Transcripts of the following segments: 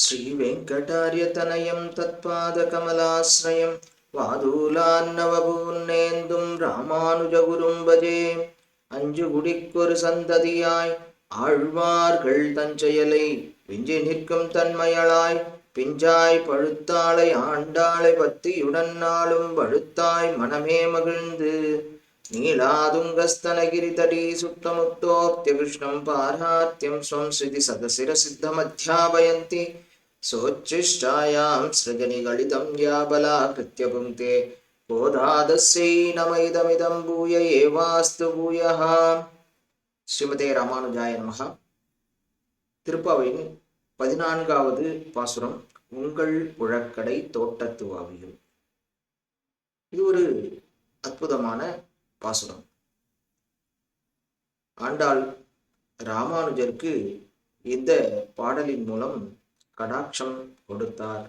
श्रीवेङ्कटार्यतनयं तत्पादकमलाश्रयं வாதூலான்னவபூன்னேந்தும் ராமானுஜகுரும் பஜே அஞ்சு குடிக்கொரு சந்ததியாய் ஆழ்வார்கள் தஞ்செயலை விஞ்சி நிற்கும் தன்மையளாய் பிஞ்சாய் பழுத்தாளை ஆண்டாளை பத்தியுடன் நாளும் பழுத்தாய் மனமே மகிழ்ந்து நீலாதுங்கஸ்தனகிரிதடி சுத்தமுக்தோக்திய கிருஷ்ணம் பாரார்த்தியம் ஸ்வம் ஸ்ருதி சதசிர சித்தமத்யாபயந்தி सोच्छिष्टायां सृजनिगलितं या बलाकृत्य पुङ्क्ते கோதாதஸ்யை நம இதமிதம் பூய ஏவாஸ்து பூயः ஸ்ரீமதே ராமானுஜாய நமகா திருப்பாவையின் பதினான்காவது பாசுரம் உங்கள் புழக்கடை தோட்டத்து வாவியும் இது ஒரு அற்புதமான பாசுரம். ஆண்டாள் ராமானுஜருக்கு இந்த பாடலின் மூலம் கடாட்சம் கொடுத்தார்.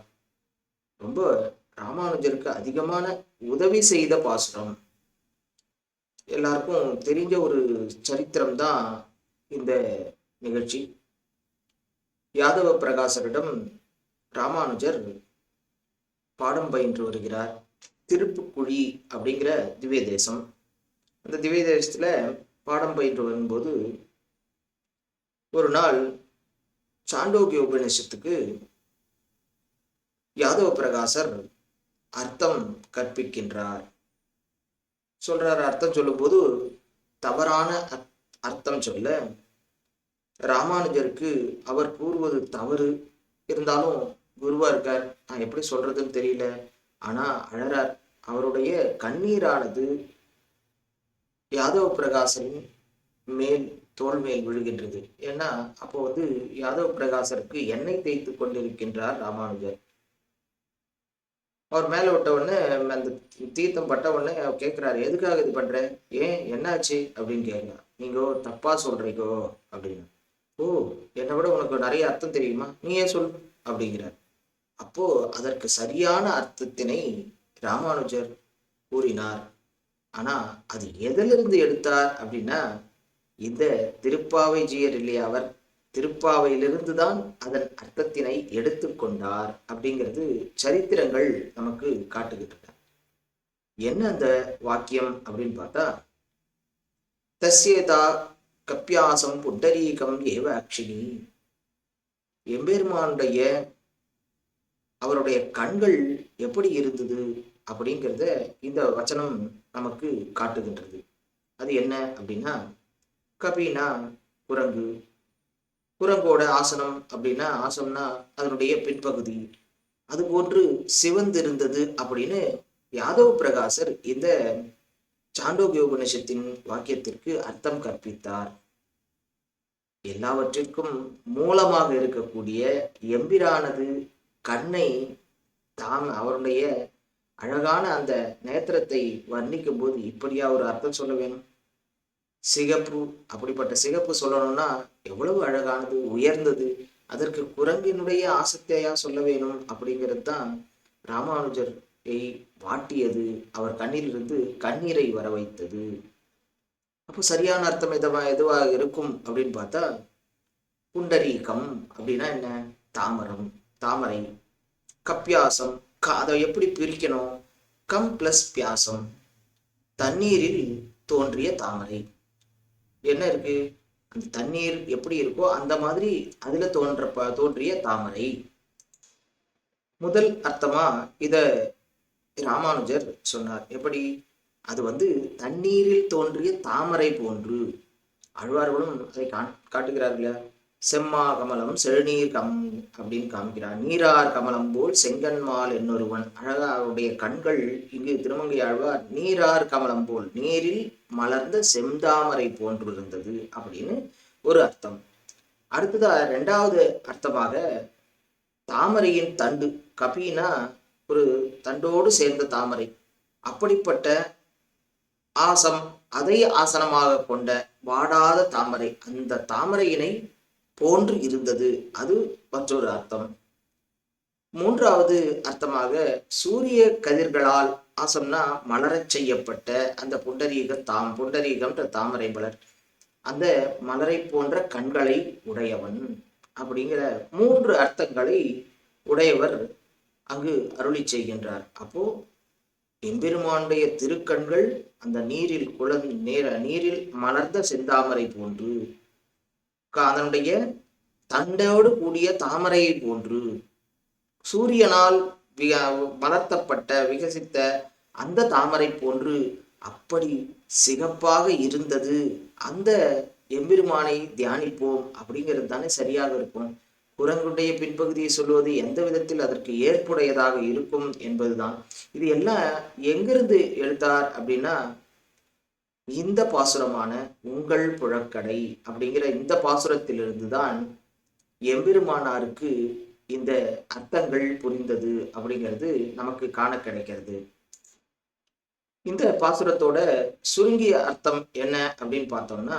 ரொம்ப ராமானுஜருக்கு அதிகமான உதவி செய்த பாசுரம். எல்லாருக்கும் தெரிஞ்ச ஒரு சரித்திரம் தான் இந்த நிகழ்ச்சி. யாதவ பிரகாசரிடம் ராமானுஜர் பாடம் பயின்று வருகிறார். திருப்புக்குழி அப்படிங்கிற திவ்ய தேசம். அந்த திவ்ய தேசத்தில் பாடம் பயின்று வரும்போது ஒரு நாள் சாண்டோகி உபநிஷத்துக்கு யாதவ பிரகாசர் அர்த்தம் கற்பிக்கின்றார். சொல்றார் அர்த்தம் சொல்லும்போது தவறான அர்த்தம் சொல்ல ராமானுஜருக்கு அவர் கூறுவது தவறு. இருந்தாலும் குருவா இருக்கார். நான் எப்படி சொல்றதுன்னு தெரியல. ஆனா அழறார். அவருடைய கண்ணீரானது யாதவ பிரகாசன் மேல் தோல் மேல் விழுகின்றது. ஏன்னா அப்போ வந்து யாதவ பிரகாசருக்கு எண்ணெய் தேய்த்து கொண்டிருக்கின்றார் ராமானுஜர். அவர் மேலே விட்ட உடனே அந்த தீர்த்தம் பட்ட உடனே அவர் கேட்குறாரு எதுக்காக இது பண்ணுற ஏன்? என்னாச்சு? அப்படின்னு கேட்கலாம் நீங்கோ தப்பாக சொல்கிறீங்கோ அப்படின்னு. ஓ என்னை விட உனக்கு நிறைய அர்த்தம் தெரியுமா? நீ ஏன் சொல்? அப்படிங்கிறார். அப்போ அதற்கு சரியான அர்த்தத்தினை ராமானுஜர் கூறினார். ஆனா அது எதிலிருந்து எடுத்தார் அப்படின்னா இந்த திருப்பாவை ஜீயர் இல்லையா அவர்? திருப்பாவையிலிருந்து தான் அதன் அர்த்தத்தினை எடுத்துக்கொண்டார் அப்படிங்கிறது சரித்திரங்கள் நமக்கு காட்டுகின்றன. என்ன அந்த வாக்கியம் அப்படின்னு பார்த்தா தஸ்யேதா கப்பியாசம் புண்டரீகம் ஏவ அக்ஷினி எம்பெருமானுடைய அவருடைய கண்கள் எப்படி இருந்தது? அப்படிங்கிறத இந்த வச்சனம் நமக்கு காட்டுகின்றது. அது என்ன அப்படின்னா கபினா குரங்கு குரங்கோட ஆசனம் அப்படின்னா ஆசனம்னா அதனுடைய பின்பகுதி. அது போன்று சிவந்திருந்தது அப்படின்னு யாதவ பிரகாசர் இந்த சாண்டோகிய உபநிஷத்தின் வாக்கியத்திற்கு அர்த்தம் கற்பித்தார். எல்லாவற்றிற்கும் மூலமாக இருக்கக்கூடிய எம்பிரானது கண்ணை தாம் அவருடைய அழகான அந்த நேத்திரத்தை வர்ணிக்கும் போது இப்படியா ஒரு அர்த்தம் சொல்ல வேணும்? சிகப்பு அப்படிப்பட்ட சிகப்பு சொல்லணும்னா எவ்வளவு அழகானது உயர்ந்தது அதற்கு குரங்கினுடைய ஆசக்தியா சொல்ல வேணும் அப்படிங்கிறது தான் ராமானுஜரை வாட்டியது. அவர் கண்ணிலிருந்து கண்ணீரை வர வைத்தது அப்போ சரியான அர்த்தம் எதுவா எதுவாக இருக்கும் அப்படின்னு பார்த்தா புண்டரீகம் அப்படின்னா என்ன? தாமரம் தாமரை கப்பியாசம் அதை எப்படி பிரிக்கணும்? கம் பிளஸ் பியாசம். தண்ணீரில் தோன்றிய தாமரை. என்ன இருக்கு? அந்த தண்ணீர் எப்படி இருக்கோ அந்த மாதிரி அதுல தோன்ற தோன்றிய தாமரை. முதல் அர்த்தமா இத ராமானுஜர் சொன்னார். எப்படி? அது வந்து தண்ணீரில் தோன்றிய தாமரை போன்று. அழ்வார்களும் அதை காட்டுகிறார்கள் செம்மா கமலம் செழுநீர் கம் அப்படின்னு காமிக்கிறார். நீரார் கமலம் போல் செங்கன்மால் என்னொருவன். அழகா அவருடைய கண்கள் இங்கு திருமங்கை ஆழ்வார் நீரார் கமலம் போல் நீரில் மலர்ந்த செந்தாமரை போன்றிருந்தது அப்படின்னு ஒரு அர்த்தம். அடுத்ததா ரெண்டாவது அர்த்தமாக தாமரையின் தண்டு கபினா ஒரு தண்டோடு சேர்ந்த தாமரை. அப்படிப்பட்ட ஆசம் அதை ஆசனமாக கொண்ட வாடாத தாமரை. அந்த தாமரையினை போன்று இருந்தது. அது மற்றொரு அர்த்தம். மூன்றாவது அர்த்தமாக சூரிய கதிர்களால் ஆசம்னா மலரச் செய்யப்பட்ட அந்த புண்டரீக தாம் புண்டரீகம்ன்ற தாமரை மலர். அந்த மலரை போன்ற கண்களை உடையவன் அப்படிங்கிற மூன்று அர்த்தங்களை உடையவர் அங்கு அருளி செய்கின்றார். அப்போ எம்பெருமானுடைய திருக்கண்கள் அந்த நீரில் குளம் நேர நீரில் மலர்ந்த செந்தாமரை போன்று அதனுடைய தண்டோடு கூடிய தாமரையை போன்று சூரியனால் வளர்த்தப்பட்ட விகசித்த அந்த தாமரை போன்று அப்படி சிகப்பாக இருந்தது. அந்த எம்பெருமானை தியானிப்போம் அப்படிங்கிறது தானே சரியாக இருக்கும். குரங்குடைய பின்பகுதியை சொல்வது எந்த விதத்தில் அதற்கு ஏற்புடையதாக இருக்கும் என்பதுதான். இது எல்லாம் எங்கிருந்து எடுத்தார் அப்படின்னா இந்த பாசுரமான உங்கள் புழக்கடை அப்படிங்கிற இந்த பாசுரத்திலிருந்து தான் எம்பெருமானாருக்கு இந்த அர்த்தங்கள் புரிந்தது அப்படிங்கிறது நமக்கு காண கிடைக்கிறது. இந்த பாசுரத்தோட சுருங்கிய அர்த்தம் என்ன அப்படின்னு பார்த்தோம்னா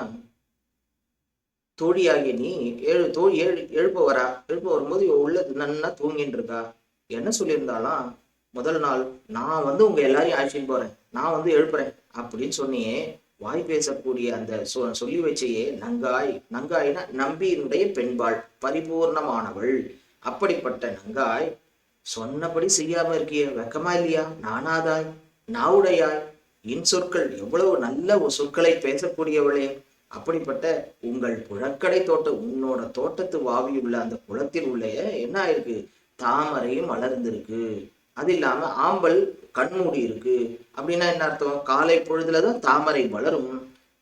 தோழியாகிய நீ ஏழு தோழி ஏழு எழுப்ப வரா எழுப்ப வரும்போது உள்ளது நன்னா தூங்கின்னு இருக்கா என்ன சொல்லியிருந்தாலாம் முதல் நாள் நான் வந்து உங்க எல்லாரையும் ஆட்சின்னு போறேன். நான் வந்து எழுப்புறேன். அப்படின்னு சொன்னியே வாய் பேசக்கூடிய அந்த சொ சொல்லி வச்சையே நங்காய் நங்காய்னா நம்பியினுடைய பெண்பாள் பரிபூர்ணமானவள். அப்படிப்பட்ட நங்காய் சொன்னபடி செய்யாம இருக்கியே வெக்கமா இல்லையா? நானாதாய் நாவுடையாய். இன் சொற்கள் எவ்வளவு நல்ல ஒரு சொற்களை பேசக்கூடியவளே. அப்படிப்பட்ட உங்கள் புழக்கடை தோட்டம் உன்னோட தோட்டத்து வாவியுள்ள அந்த குளத்தில் உள்ள என்ன ஆயிருக்கு? தாமரையும் வளர்ந்திருக்கு. அது இல்லாம ஆம்பல் கண்மூடி இருக்கு. அப்படின்னா என்ன அர்த்தம்? காலை பொழுதுல தான் தாமரை வளரும்.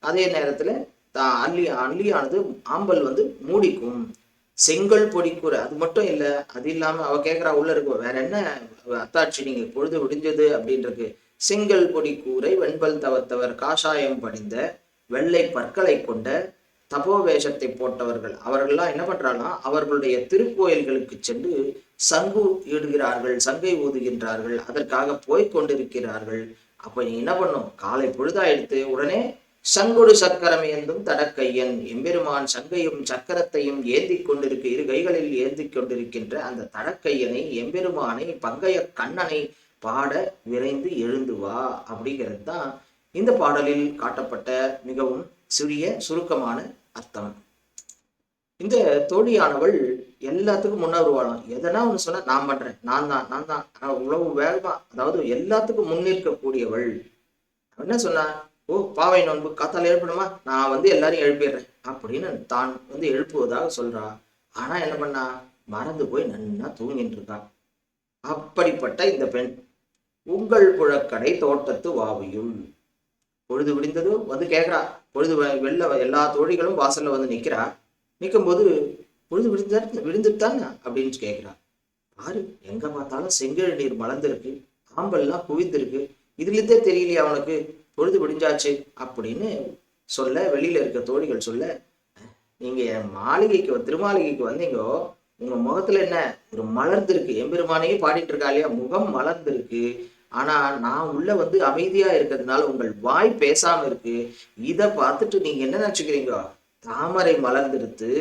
அதே நேரத்துல தா அள்ளி அள்ளியானது ஆம்பல் வந்து மூடிக்கும். செங்கல் பொடிக்கூரை அது மட்டும் இல்லை அது இல்லாம அவ கேட்குறா உள்ள இருக்கும் வேற என்ன அத்தாட்சி நீங்க? பொழுது விடிஞ்சது அப்படின்றது. செங்கல் பொடி கூரை வெண்பல் தவத்தவர் காஷாயம் படிந்த வெள்ளை பற்களை கொண்ட தபோ வேஷத்தை போட்டவர்கள். அவர்கள்லாம் என்ன பண்றாங்கன்னா அவர்களுடைய திருக்கோயில்களுக்கு சென்று சங்கு இடுகிறார்கள் சங்கை ஊதுகின்றார்கள் அதற்காக போய் கொண்டிருக்கிறார்கள். அப்ப நீ என்ன பண்ணும்? காலை பொழுதாயிடுத்து உடனே சங்கொடு சக்கரம் ஏந்தும் தடக்கையன் எம்பெருமான் சங்கையும் சக்கரத்தையும் ஏந்தி கொண்டிருக்க இரு கைகளில் ஏந்தி கொண்டிருக்கின்ற அந்த தடக்கையனை எம்பெருமானை பங்கைய கண்ணனை பாட விரைந்து எழுந்து வா அப்படிங்கிறது தான் இந்த பாடலில் காட்டப்பட்ட மிகவும் சிறிய சுருக்கமான அர்த்தம். இந்த தோழியானவள் எல்லாத்துக்கும் முன்ன வாழும் எதனா ஒன்று சொன்னால் நான் பண்ணுறேன் நான் தான் நான் தான். ஆனால் உழவு வேகமாக அதாவது எல்லாத்துக்கும் முன்னிற்கக்கூடியவள் என்ன சொன்னா? ஓ பாவை நோன்பு காத்தால் எழுப்பணுமா? நான் வந்து எல்லாரையும் எழுப்பிடுறேன். அப்படின்னு தான் வந்து எழுப்புவதாக சொல்றா. ஆனா என்ன பண்ணா? மறந்து போய் நன்னா தூங்கிட்டு இருக்கா. அப்படிப்பட்ட இந்த பெண். உங்கள் புழக்கடை தோட்டத்து வாவியுள். பொழுது விடிந்ததும் வந்து கேட்குறா பொழுது வெளில எல்லா தோழிகளும் வாசல்ல வந்து நிற்கிறா நிற்கும்போது பொழுது விழுந்தாரு விழுந்துட்டாங்க அப்படின்னு கேட்குறான். பாரு எங்க பார்த்தாலும் செங்கல் நீர் மலர்ந்திருக்கு பாம்பெல்லாம் குவிந்திருக்கு இதுலேருந்தே தெரியலையா அவனுக்கு பொழுது விடிஞ்சாச்சு அப்படின்னு சொல்ல வெளியில இருக்க தோழிகள் சொல்ல நீங்க என் மாளிகைக்கு திருமாளிகைக்கு வந்தீங்கோ உங்க முகத்துல என்ன ஒரு மலர்ந்திருக்கு எம்பெருமானையே பாடிட்டு இருக்கா இல்லையா? முகம் மலர்ந்திருக்கு. ஆனா நான் உள்ள வந்து அமைதியா இருக்கிறதுனால உங்கள் வாய் பேசாம இருக்கு. இதை பார்த்துட்டு நீங்க என்ன நினைச்சுக்கிறீங்க? தாமரை மலர்ந்திருத்து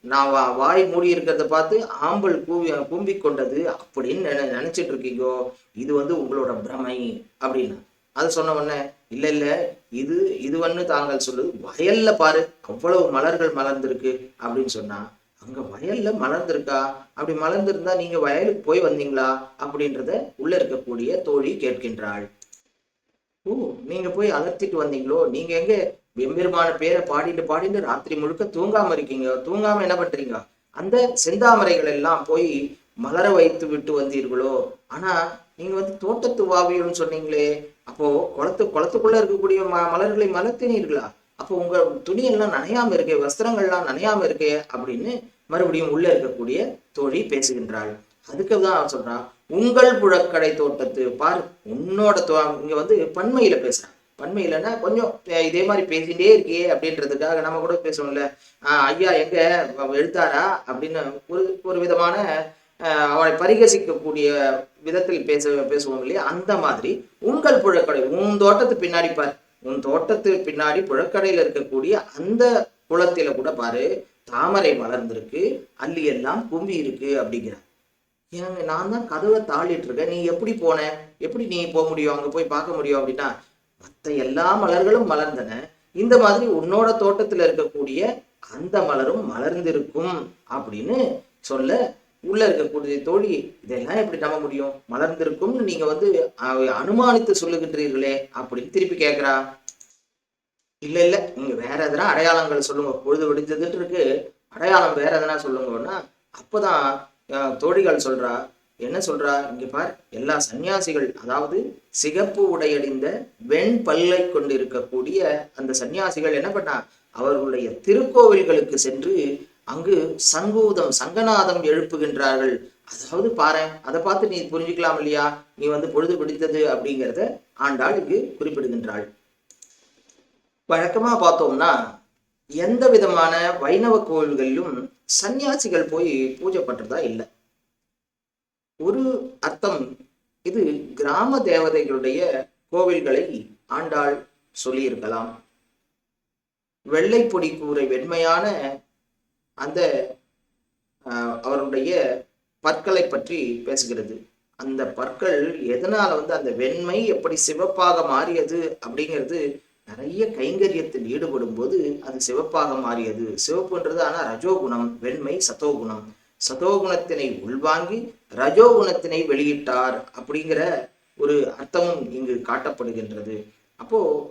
நான் வா வாய் மூடி இருக்கிறத பார்த்து ஆம்பல் கூவி கூம்பி கொண்டது அப்படின்னு நினை நினச்சிட்டு இருக்கீங்கோ. இது வந்து உங்களோட பிரமை அப்படின்னு. அது சொன்ன உடனே இல்லை இல்லை இது இதுவன்னு தாங்கள் சொல்லுது. வயல்ல பாரு அவ்வளவு மலர்கள் மலர்ந்திருக்கு அப்படின்னு சொன்னா. அங்க வயல்ல மலர்ந்திருக்கா? அப்படி மலர்ந்திருந்தா நீங்க வயலுக்கு போய் வந்தீங்களா? அப்படின்றத உள்ள இருக்கக்கூடிய தோழி கேட்கின்றாள். ஓ நீங்க போய் அலர்த்திட்டு வந்தீங்களோ? நீங்க எங்க எம்பெருமான பேரை பாடிட்டு பாடிட்டு ராத்திரி முழுக்க தூங்காம இருக்கீங்க. தூங்காம என்ன பண்றீங்க? அந்த செந்தாமரைகள் எல்லாம் போய் மலர வைத்து விட்டு வந்தீர்களோ? ஆனா நீங்க வந்து தோட்டத்து வாவியல்னு சொன்னீங்களே. அப்போ குளத்து குளத்துக்குள்ள இருக்கக்கூடிய ம மலர்களை மலர்த்தினீர்களா? அப்போ உங்க துணியெல்லாம் நனையாம இருக்கே வஸ்திரங்கள்லாம் நனையாம இருக்கே அப்படின்னு மறுபடியும் உள்ள இருக்கக்கூடிய தோழி பேசுகின்றாள். அதுக்கு தான் அவன் சொல்றான் உங்கள் புழக்கடை தோட்டத்து பாரு உன்னோட தோ இங்க வந்து பன்மையில பேசுறான். பன்மையிலன்னா கொஞ்சம் இதே மாதிரி பேசிகிட்டே இருக்கே அப்படின்றதுக்காக நம்ம கூட பேசுவோம்ல ஐயா எங்க எழுத்தாரா அப்படின்னு ஒரு ஒரு விதமான அவரை பரிகசிக்கக்கூடிய விதத்தில் பேச பேசுவோம் இல்லையா? அந்த மாதிரி உங்கள் புழக்கடை உன் தோட்டத்து பின்னாடி பாரு உன் தோட்டத்து பின்னாடி புழக்கடையில் இருக்கக்கூடிய அந்த குளத்தில கூட பாரு தாமரை மலர்ந்திருக்கு அள்ளி எல்லாம் கும்பி இருக்கு அப்படிங்கிறார். ஏங்க நான் தான் கதவை தாளிட்டு இருக்கேன். நீ எப்படி போன? எப்படி நீ போக முடியும்? அங்கே போய் பார்க்க முடியும் அப்படின்னா மற்ற எல்லா மலர்களும் மலர்ந்தன. இந்த மாதிரி உன்னோட தோட்டத்துல இருக்கக்கூடிய அந்த மலரும் மலர்ந்திருக்கும் அப்படின்னு சொல்ல உள்ள இருக்கக்கூடிய தோழி இதெல்லாம் எப்படி நம்ப முடியும்? மலர்ந்திருக்கும்னு நீங்க வந்து அனுமானித்து சொல்லுகின்றீர்களே அப்படின்னு திருப்பி கேட்கிறா இல்ல இல்ல நீங்க வேற எதனா அடையாளங்கள் சொல்லுங்க. பொழுது விடிஞ்சதுன்னு இருக்கு. அடையாளம் வேற எதனா சொல்லுங்கன்னா அப்பதான் தோழிகள் சொல்றா என்ன சொல்றா? இங்க பார் எல்லா சன்னியாசிகள் அதாவது சிகப்பு உடையடிந்த வெண் பல்லை கொண்டிருக்கக்கூடிய அந்த சன்னியாசிகள் என்ன பண்ணா அவர்களுடைய திருக்கோவில்களுக்கு சென்று அங்கு சங்கூதம் சங்கநாதம் எழுப்புகின்றார்கள். அதாவது பாரு அதை பார்த்து நீ புரிஞ்சுக்கலாம் இல்லையா? நீ வந்து பொழுது பிடித்தது அப்படிங்கிறத ஆண்டாள் இங்கு குறிப்பிடுகின்றாள். வழக்கமா பார்த்தோம்னா எந்த விதமான வைணவ கோவில்களிலும் சன்னியாசிகள் போய் பூஜை பண்றதா இல்லை. ஒரு அர்த்தம். இது கிராம தேவதைகளுடைய கோவில்களை ஆண்டாள் சொல்லியிருக்கலாம். வெள்ளை பொடி கூரை வெண்மையான அந்த அவருடைய பற்களை பற்றி பேசுகிறது. அந்த பற்கள் எதனால வந்து அந்த வெண்மை எப்படி சிவப்பாக மாறியது அப்படிங்கிறது நிறைய கைங்கரியத்தில் ஈடுபடும் போது அது சிவப்பாக மாறியது. சிவப்புன்றது ஆனால் ரஜோகுணம் வெண்மை சத்தோகுணம். சதோகுணத்தினை உள்வாங்கி ரஜோகுணத்தினை வெளியிட்டார் அப்படிங்கிற ஒரு அர்த்தமும் இங்கு காட்டப்படுகின்றது. அப்போ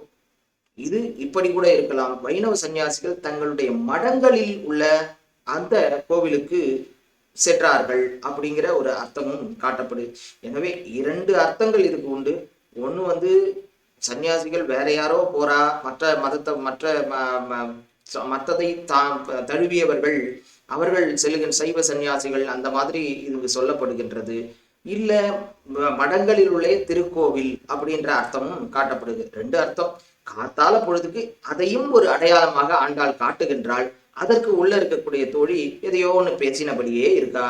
இது இப்படி கூட இருக்கலாம். வைணவ சன்னியாசிகள் தங்களுடைய மடங்களில் உள்ள அந்த கோவிலுக்கு சென்றார்கள் அப்படிங்கிற ஒரு அர்த்தமும் காட்டப்படுது எனவே இரண்டு அர்த்தங்கள் இதுக்கு உண்டு. ஒன்று வந்து சன்னியாசிகள் வேற யாரோ போறா மற்ற மதத்தை மற்ற ம- ம- ச- தழுவியவர்கள் அவர்கள் செல்லுகின்ற சைவ சன்னியாசிகள் அந்த மாதிரி இது சொல்லப்படுகின்றது. இல்லை மடங்களில் உள்ள திருக்கோவில் அப்படின்ற அர்த்தமும் காட்டப்படுது. ரெண்டு அர்த்தம். காத்தால பொழுதுக்கு அதையும் ஒரு அடையாளமாக ஆண்டாள் காட்டுகின்றாள். அதற்கு உள்ள இருக்கக்கூடிய தோழி எதையோ ஒன்று பேசினபடியே இருக்கா?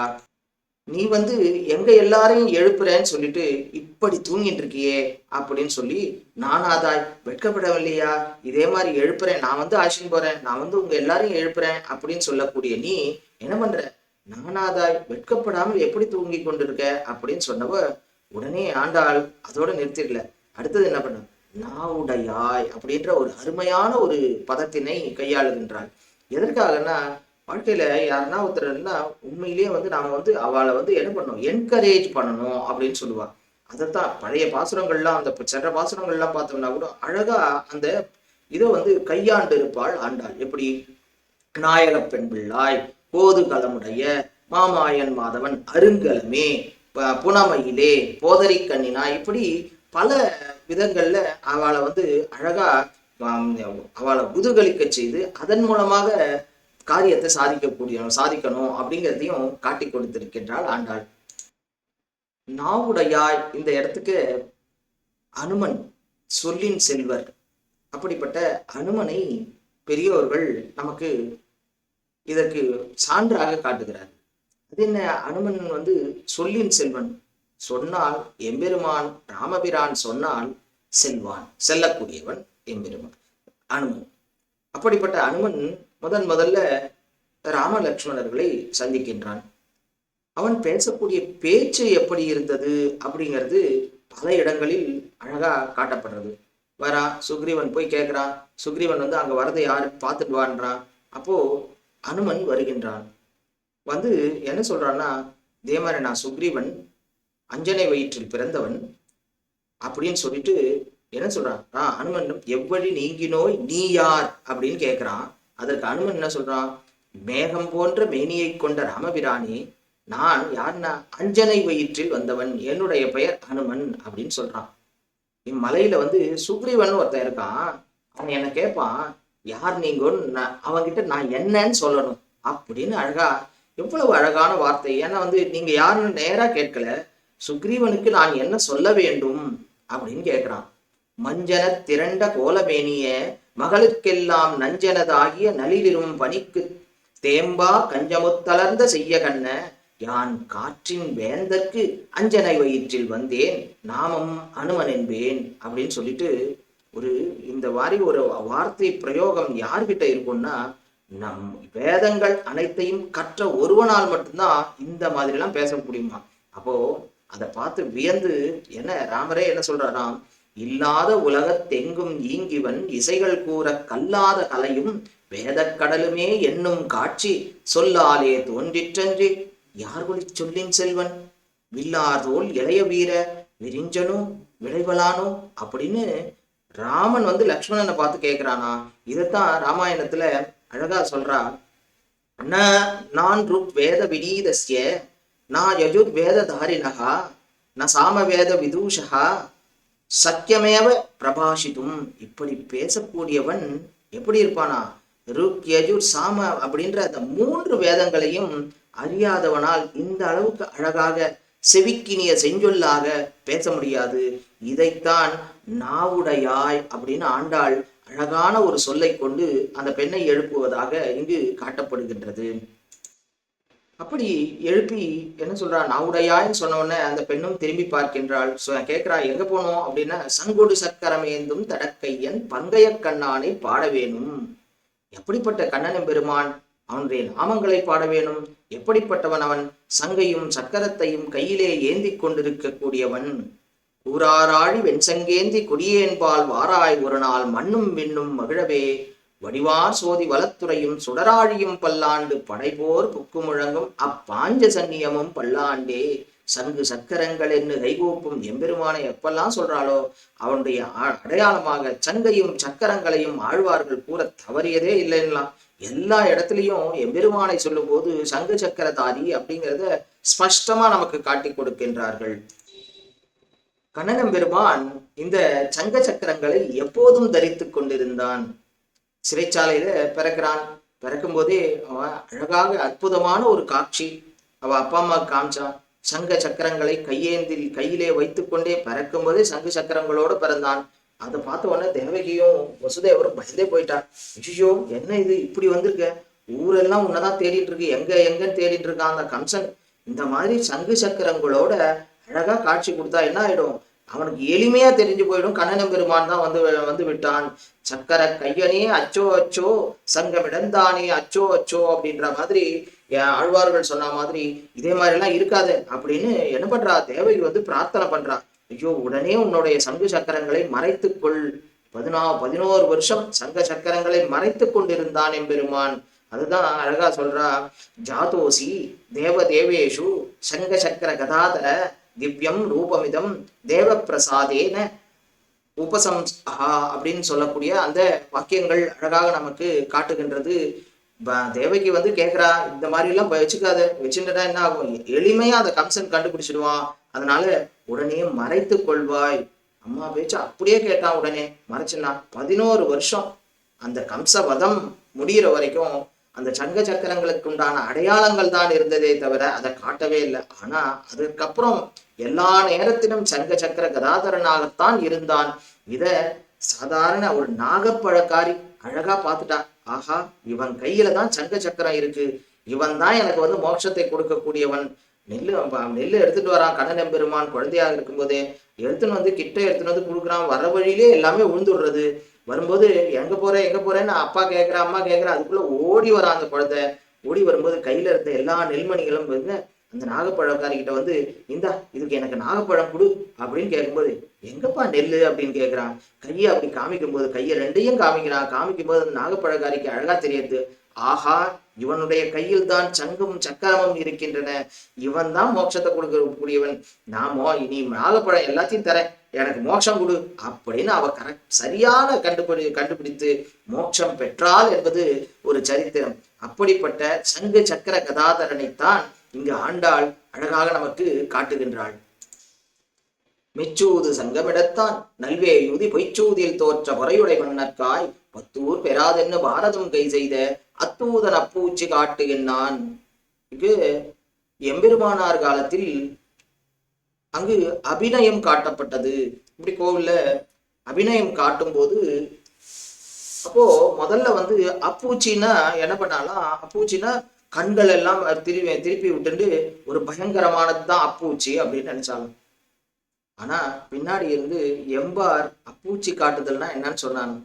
நீ வந்து எங்க எல்லாரையும் எழுப்புறேன்னு சொல்லிட்டு இப்படி தூங்கிட்டு இருக்கியே அப்படின்னு சொல்லி நானாதாய் வெட்கப்படவில்லையா? இதே மாதிரி எழுப்புறேன். நான் வந்து ஆஷின் போறேன். நான் வந்து உங்க எல்லாரையும் எழுப்புறேன் அப்படின்னு சொல்லக்கூடிய நீ என்ன பண்ற? நானாதாய் வெட்கப்படாமல் எப்படி தூங்கி கொண்டிருக்க? அப்படின்னு சொன்னவ உடனே ஆண்டாள் அதோட நிறுத்திடல. அடுத்தது என்ன பண்ண? நாவுடையாய் அப்படின்ற ஒரு அருமையான ஒரு பதத்தினை கையாளுகின்றாள். எதற்காகன்னா வாழ்க்கையில யாருன்னா ஒருத்தர் இருந்தா உண்மையிலேயே வந்து நாம வந்து அவளை வந்து என்ன பண்ணணும் என்கரேஜ் பண்ணணும் அப்படின்னு சொல்லுவா அதைத்தான் பழைய பாசுரங்கள்லாம் அந்த சென்ற பாசுரங்கள்லாம் பார்த்தோம்னா கூட அழகா அந்த இதை வந்து கையாண்டு இருப்பாள் ஆண்டாள். எப்படி? நாயக பெண் பிள்ளாய் போது கலமுடைய மாமாயன் மாதவன் அருங்கலமே புனமையிலே போதரி கண்ணினா இப்படி பல விதங்கள்ல அவளை வந்து அழகா அவளை குதூகலிக்க செய்து அதன் மூலமாக காரியத்தை சாதிக்கக்கூடிய சாதிக்கணும் அப்படிங்கிறதையும் காட்டி கொடுத்திருக்கின்றாள் ஆண்டாள். நாவுடையாய் இந்த இடத்துக்கு அனுமன் சொல்லின் செல்வர். அப்படிப்பட்ட அனுமனை பெரியோர்கள் நமக்கு இதற்கு சான்றாக காட்டுகிறார். அது என்ன? அனுமன் வந்து சொல்லின் செல்வன். சொன்னால் எம்பெருமான் ராமபிரான் சொன்னால் செல்வான் செல்லக்கூடியவன் எம்பெருமான் அனுமன். அப்படிப்பட்ட அனுமன் முதன் முதல்ல ராம லக்ஷ்மணர்களை சந்திக்கின்றான். அவன் பேசக்கூடிய பேச்சு எப்படி இருந்தது அப்படிங்கிறது பல இடங்களில் அழகா காட்டப்படுறது. வரா சுக்ரீவன் போய் கேட்குறான் சுக்ரீவன் வந்து அங்கே வரதை யாரு பார்த்துட்டு வான்றான் அப்போ அனுமன் வருகின்றான். வந்து என்ன சொல்றான்னா இதே மாதிரி நான் சுக்ரீவன் அஞ்சனை வயிற்றில் பிறந்தவன். அப்படின்னு சொல்லிட்டு என்ன சொல்றான் ஆ அனுமன் எவ்வழி நீங்கினோய் நீ யார்? அப்படின்னு கேட்குறான் அதற்கு அனுமன் என்ன சொல்றான் மேகம் போன்ற மேனியை கொண்ட ராமபிரானி நான் யார்னா? அஞ்சனை வயிற்றில் வந்தவன் என்னுடைய பெயர் அனுமன் அப்படின்னு சொல்றான் இம்மலையில வந்து சுக்ரீவன் ஒருத்தன் இருக்கான். அவன் என்ன கேட்பான் யார் நீங்கன்னு நான் அவன்கிட்ட நான் என்னன்னு சொல்லணும். அப்படின்னு அழகா எவ்வளவு அழகான வார்த்தை. ஏன்னா வந்து நீங்க யாருன்னு நேரா கேட்கல. சுக்ரீவனுக்கு நான் என்ன சொல்ல வேண்டும் அப்படின்னு கேட்கிறான் மஞ்சன திரண்ட கோலமேனிய மகளுக்கெல்லாம் நஞ்சனதாகிய நளிரிரும் பணிக்கு தேம்பா கஞ்சமுத்தளர்ந்த செய்ய கண்ண யான் காற்றின் வேந்தற்கு அஞ்சனை வயிற்றில் வந்தேன் நாமம் அனுமன் என்பேன் அப்படின்னு சொல்லிட்டு ஒரு இந்த மாதிரி ஒரு வார்த்தை பிரயோகம் யார்கிட்ட இருக்கும்னா நம் வேதங்கள் அனைத்தையும் கற்ற ஒருவனால் மட்டும்தான் இந்த மாதிரிலாம் பேச முடியுமா? அப்போ அதை பார்த்து வியந்து என்ன ராமரே என்ன சொல்றாராம்? இல்லாத உலகத்தெங்கும் ஈங்கிவன் இசைகள் கூற கல்லாத கலையும் வேதக்கடலுமே என்னும் காட்சி சொல்லாலே தோன்றிற்றன்றி. யார் ஒளி சொல்லின் செல்வன்? வில்லாதோல் இளைய வீர விரிஞ்சனோ விளைவலானோ அப்படின்னு ராமன் வந்து லக்ஷ்மணனை பார்த்து கேட்கிறானா இதைத்தான் ராமாயணத்துல அழகா சொல்றா. ந நான் ருக் வேத வினீதஸ்ய நான் யஜுர் வேததாரிணகா நான் சாம வேத விதூஷகா சத்தியமேவ பிரபாஷிதும். இப்படி பேசக்கூடியவன் எப்படி இருப்பானா? ருக் யஜுர் சாம அப்படின்ற அந்த மூன்று வேதங்களையும் அறியாதவனால் இந்த அளவுக்கு அழகாக செவிக்கினிய செஞ்சொல்லாக பேச முடியாது. இதைத்தான் நாவுடையாய் அப்படின்னு ஆண்டாள் அழகான ஒரு சொல்லை கொண்டு அந்த பெண்ணை எழுப்புவதாக இங்கு காட்டப்படுகின்றது. அப்படி எழுப்பி என்ன சொல்றா? நாவுடையான்னு சொன்ன உடனே அந்த பெண்ணும் திரும்பி பார்க்கின்றாள். சொ- கேட்கிறா எங்க போனோம்? அப்படின்னா சங்கோடு சக்கரமேந்தும் தடக்கையன் பங்கைய கண்ணானை பாட வேணும். எப்படிப்பட்ட கண்ணனும் பெருமான்? அவனுடைய நாமங்களை பாட வேணும். எப்படிப்பட்டவன் அவன்? சங்கையும் சக்கரத்தையும் கையிலே ஏந்தி கொண்டிருக்கக்கூடியவன். கூறாராழி வெண்சங்கேந்தி கொடியேன்பால் வாராய் ஒரு நாள் மண்ணும் விண்ணும் மகிழவே. வடிவார் சோதி வலத்துறையும் சுடராழியும் பல்லாண்டு படைபோர் புக்கு முழங்கும் அப்பாஞ்ச சன்னியமும் பல்லாண்டே. சங்கு சக்கரங்கள் என்று கைகோப்பும் எம்பெருமானை எப்பெல்லாம் சொல்றாளோ அவனுடைய அ- அடையாளமாக சங்கையும் சக்கரங்களையும் ஆழ்வார்கள் கூற தவறியதே இல்லைன்னாம் எல்லா இடத்துலையும் எம்பெருமானை சொல்லும்போது சங்கு சக்கரதாரி அப்படிங்கிறத ஸ்பஷ்டமா நமக்கு காட்டி கொடுக்கின்றார்கள். கண்ணனம் பெருமான் இந்த சங்க சக்கரங்களை எப்போதும் தரித்துக் கொண்டிருந்தான். சிறைச்சாலையில் பிறக்கிறான். பிறக்கும்போதே அவன் அழகாக அற்புதமான ஒரு காட்சி. அவள் அப்பா அம்மா காமிச்சான் சங்க சக்கரங்களை கையேந்தில் கையிலே வைத்துக்கொண்டே பிறக்கும் போதே சங்கு சக்கரங்களோடு பிறந்தான். அதை பார்த்த உடனே தேவகியும் வசுதேவரும் பயந்தே போயிட்டான் ஐயோ என்ன இது? இப்படி வந்திருக்க? ஊரெல்லாம் உன்னதான் தேடிட்டு இருக்கு. எங்க எங்கன்னு தேடிட்டு இருக்கான் அந்த கம்சன். இந்த மாதிரி சங்கு சக்கரங்களோட அழகா காட்சி கொடுத்தா என்ன ஆயிடும்? அவனுக்கு எளிமையா தெரிஞ்சு போயிடும். கண்ணனம் பெருமான் தான் வந்து வந்து விட்டான். சக்கர கையனே அச்சோ அச்சோ சங்கமிடந்தானே அச்சோ அச்சோ அப்படின்ற மாதிரி ஆழ்வார்கள் சொன்ன மாதிரி இதே மாதிரி எல்லாம் இருக்காது அப்படின்னு என்ன பண்றா தேவகி வந்து பிரார்த்தனை பண்றா. ஐயோ உடனே உன்னுடைய சங்கு சக்கரங்களை மறைத்துக்கொள். பதினா பதினோரு வருஷம் சங்க சக்கரங்களை மறைத்து கொண்டிருந்தான் எம்பெருமான். அதுதான் அழகா சொல்றா. ஜாதோசி தேவ தேவேஷு சங்க சக்கர கதாதர திவ்யம் ரூபமிதம் தேவ பிரசாதேன உபசம்ஹா அப்படின்னு சொல்லக்கூடிய அந்த வாக்கியங்கள் அழகாக நமக்கு காட்டுகின்றது. ப- தேவகி வந்து கேட்குறா இந்த மாதிரி எல்லாம் வச்சுக்காத வச்சுட்டா என்ன ஆகும்? எளிமையா அந்த கம்சன் கண்டுபிடிச்சிடுவான் அதனால உடனே மறைத்து கொள்வாய். அம்மா பேச்சு அப்படியே கேட்டான் உடனே மறைச்சுனா பதினோரு வருஷம் அந்த கம்ச வதம் முடியிற வரைக்கும் அந்த சங்க சக்கரங்களுக்கு உண்டான அடையாளங்கள் தான் இருந்ததே தவிர அதை காட்டவே இல்லை. ஆனா அதுக்கப்புறம் எல்லா நேரத்திலும் சங்க சக்கர கதாதரனாகத்தான் இருந்தான். இத சாதாரண ஒரு நாகப்பழக்காரி அழகா பார்த்துட்டா. ஆஹா இவன் கையில தான் சங்க சக்கரம் இருக்கு. இவன் தான் எனக்கு வந்து மோட்சத்தை கொடுக்கக்கூடியவன். நெல்லு நெல் நெல்லு எடுத்துட்டு வரான். கண்ணன் பெருமான் குழந்தையாக இருக்கும்போதே எடுத்துன்னு வந்து கிட்ட எடுத்துன்னு வந்து கொடுக்குறான். வர வழியிலே எல்லாமே விழுந்துடுறது வரும்போது எங்க போற எங்க போறேன்னு அப்பா கேட்குறேன் அம்மா கேட்குற அதுக்குள்ள ஓடி வரான் அந்த குழந்தை. ஓடி வரும்போது கையில இருந்த எல்லா நெல்மணிகளும் அந்த நாகப்பழக்காரிக்கிட்ட வந்து இந்தா இதுக்கு எனக்கு நாகப்பழம் கொடு அப்படின்னு கேட்கும்போது எங்கப்பா நெல்லு? அப்படின்னு கேட்குறான் கையை அப்படி காமிக்கும் போது கையை ரெண்டையும் காமிக்கிறான். காமிக்கும் போது அந்த நாகப்பழக்காரிக்கு அழகா தெரியுது. ஆஹா இவனுடைய கையில் தான் சங்கும் சக்கரமும் இருக்கின்றன. இவன் தான் மோட்சத்தை கொடுக்கக்கூடியவன் நாமோ இனி நாகப்பழம் எல்லாத்தையும் தரேன். எனக்கு மோட்சம் கொடு அப்படின்னு அவ கரெக்ட் சரியான கண்டுபிடி கண்டுபிடித்து மோட்சம் பெற்றாள் என்பது ஒரு சரித்திரம். அப்படிப்பட்ட சங்கு சக்கர கதாதரனைத்தான் இங்கு ஆண்டாள் அழகாக நமக்கு காட்டுகின்றாள். மெச்சூது சங்கமிடத்தான் நல்வேயூதி பொய்ச்சூதில் தோற்ற பொறையுடை மன்னர்க்காய் பத்தூர் பெறாதென்னு பாரதம் கை செய்த அத்தூதன் அப்பூச்சி காட்டுகின்றான் இங்கு எம்பெருமானார் காலத்தில் அங்கு அபிநயம் காட்டப்பட்டது. இப்படி கோவில்ல அபிநயம் காட்டும் போது அப்போ முதல்ல வந்து அப்பூச்சின்னா என்ன பண்ணாலாம்? அப்பூச்சின்னா கண்கள் எல்லாம் திருப்பி திருப்பி விட்டுண்டு ஒரு பயங்கரமானது தான் அப்பூச்சி அப்படின்னு நினைச்சாலும் ஆனா பின்னாடி இருந்து எம்பார் அப்பூச்சி காட்டுதல்னா என்னன்னு சொன்னாங்க.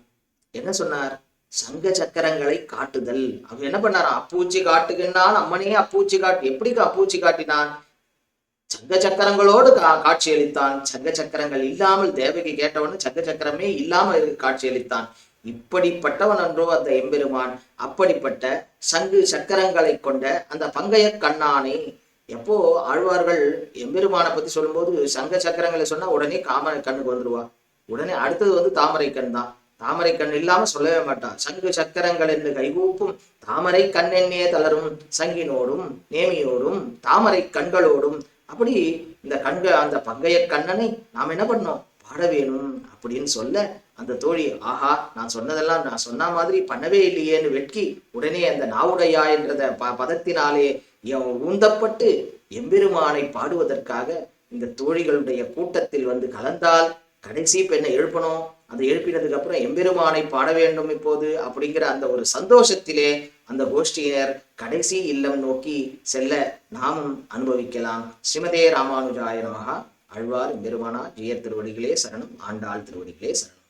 என்ன சொன்னார்? சங்க சக்கரங்களை காட்டுதல். அவர் என்ன பண்ணாராம்? அப்பூச்சி காட்டுகின்றான் அம்மனே அப்பூச்சி காட்டு எப்படி அப்பூச்சி காட்டினான்? சங்க சக்கரங்களோடு கா காட்சியளித்தான். சங்க சக்கரங்கள் இல்லாமல் தேவகி கேட்டவொன்னு சங்க சக்கரமே இல்லாமல் காட்சியளித்தான். இப்படிப்பட்டவன் அன்றோ அந்த எம்பெருமான் அப்படிப்பட்ட சங்கு சக்கரங்களை கொண்ட அந்த பங்கைய கண்ணானை எப்போ ஆழ்வார்கள் எம்பெருமானை பத்தி சொல்லும்போது சங்க சக்கரங்களை சொன்னா உடனே காமரை கண்ணுக்கு வந்துருவா. உடனே அடுத்தது வந்து தாமரை கண் தான். தாமரை கண் இல்லாம சொல்லவே மாட்டான் சங்கு சக்கரங்கள் என்று கைகூப்பும் தாமரை கண்ணெண்ணே தளரும் சங்கினோடும் நேமியோடும் தாமரை கண்களோடும் அப்படி இந்த கண்கள் அந்த பங்கைய கண்ணனை நாம் என்ன பண்ணோம்? பாட வேணும் அப்படின்னு சொல்ல அந்த தோழி ஆஹா நான் சொன்னதெல்லாம் நான் சொன்ன மாதிரி பண்ணவே இல்லையேன்னு வெட்கி உடனே அந்த நாவுடையா என்றத ப பதத்தினாலே எ- உந்தப்பட்டு எம்பெருமானை பாடுவதற்காக இந்த தோழிகளுடைய கூட்டத்தில் வந்து கலந்தால் கடைசி பெண்ணை எழுப்பணும்? அந்த எழுப்பினதுக்கு அப்புறம் எம்பெருமானை பாட வேண்டும் இப்போது அப்படிங்கிற அந்த ஒரு சந்தோஷத்திலே அந்த கோஷ்டியினர் கடைசி இல்லம் நோக்கி செல்ல நாமும் அனுபவிக்கலாம். ஸ்ரீமதே ராமானுஜாய நமகா எம்பெருமானா ஜெயர் திருவடிகளே சரணம். ஆண்டாள் திருவடிகளே சரணம்.